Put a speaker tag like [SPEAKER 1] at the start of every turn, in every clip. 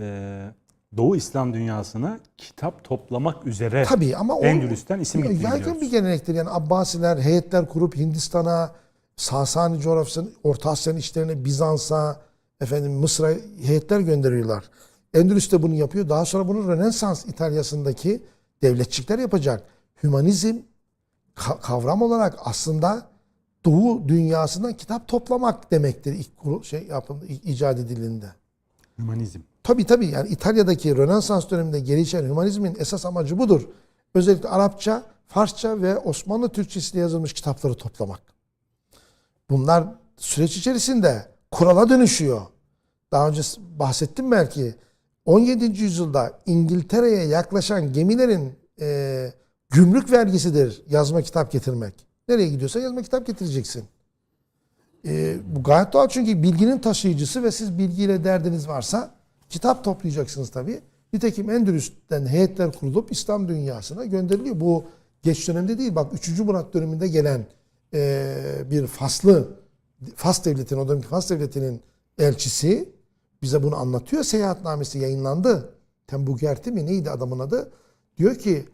[SPEAKER 1] e, Doğu İslam dünyasına kitap toplamak üzere
[SPEAKER 2] Tabii ama o
[SPEAKER 1] Endülüs'ten isim gittiğini
[SPEAKER 2] yaygın
[SPEAKER 1] biliyoruz.
[SPEAKER 2] bir gelenektir. Yani Abbasiler heyetler kurup Hindistan'a, Sasani coğrafyasına, Orta Asya'nın içlerine, Bizans'a, efendim Mısır'a heyetler gönderiyorlar. Endülüs de bunu yapıyor. Daha sonra bunu Rönesans İtalya'sındaki devletçikler yapacak. Hümanizm ka- kavram olarak aslında Doğu dünyasından kitap toplamak demektir ilk şey ilk icat edildiğinde.
[SPEAKER 1] Hümanizm.
[SPEAKER 2] Tabii tabii yani İtalya'daki Rönesans döneminde gelişen hümanizmin esas amacı budur. Özellikle Arapça, Farsça ve Osmanlı Türkçesiyle yazılmış kitapları toplamak. Bunlar süreç içerisinde kurala dönüşüyor. Daha önce bahsettim belki. 17. yüzyılda İngiltere'ye yaklaşan gemilerin e, gümrük vergisidir yazma kitap getirmek. Nereye gidiyorsa yazma kitap getireceksin. E, bu gayet doğal çünkü bilginin taşıyıcısı ve siz bilgiyle derdiniz varsa kitap toplayacaksınız tabii. Nitekim Endülüs'ten heyetler kurulup İslam dünyasına gönderiliyor. Bu geç dönemde değil. Bak 3. Murat döneminde gelen e, bir faslı Fas devletinin, o dönemki Fas devletinin elçisi bize bunu anlatıyor. Seyahatnamesi yayınlandı. Tembugerti mi neydi adamın adı? Diyor ki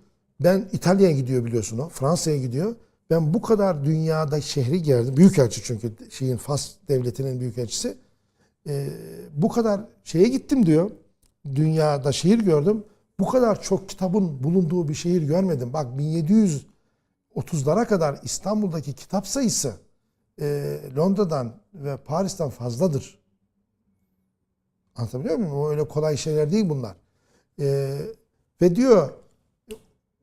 [SPEAKER 2] ben İtalya'ya gidiyor biliyorsun o. Fransa'ya gidiyor. Ben bu kadar dünyada şehri geldim. Büyükelçi çünkü şeyin Fas devletinin büyükelçisi. Ee, bu kadar şeye gittim diyor. Dünyada şehir gördüm. Bu kadar çok kitabın bulunduğu bir şehir görmedim. Bak 1730'lara kadar İstanbul'daki kitap sayısı e, Londra'dan ve Paris'ten fazladır. Anlatabiliyor muyum? O öyle kolay şeyler değil bunlar. Ee, ve diyor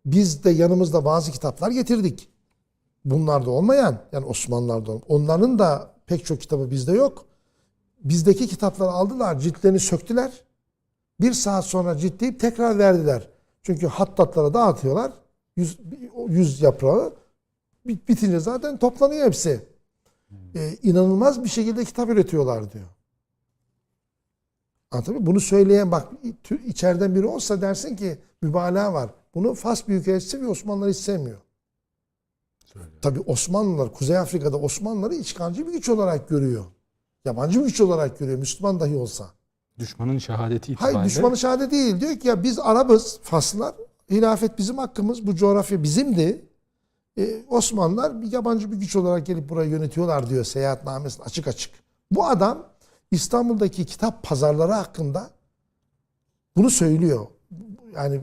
[SPEAKER 2] biz de yanımızda bazı kitaplar getirdik. Bunlarda olmayan yani Osmanlılar'da olmayan. Onların da pek çok kitabı bizde yok. Bizdeki kitapları aldılar, ciltlerini söktüler. Bir saat sonra ciltleyip tekrar verdiler. Çünkü hattatlara dağıtıyorlar. Yüz, yüz yaprağı. Bit- Bitince zaten toplanıyor hepsi. Ee, inanılmaz bir şekilde kitap üretiyorlar diyor. Anlatabiliyor? Bunu söyleyen bak içeriden biri olsa dersin ki mübalağa var. Bunu Fas Büyükelçisi ve Osmanlılar hiç sevmiyor. Tabi Osmanlılar, Kuzey Afrika'da Osmanlıları işgalci bir güç olarak görüyor. Yabancı bir güç olarak görüyor. Müslüman dahi olsa.
[SPEAKER 1] Düşmanın şehadeti itibariyle.
[SPEAKER 2] Hayır düşmanı şehadet değil. Diyor ki ya biz Arabız, Faslılar. Hilafet bizim hakkımız. Bu coğrafya bizimdi. Ee, Osmanlılar bir yabancı bir güç olarak gelip burayı yönetiyorlar diyor seyahatnamesinde açık açık. Bu adam İstanbul'daki kitap pazarları hakkında bunu söylüyor. Yani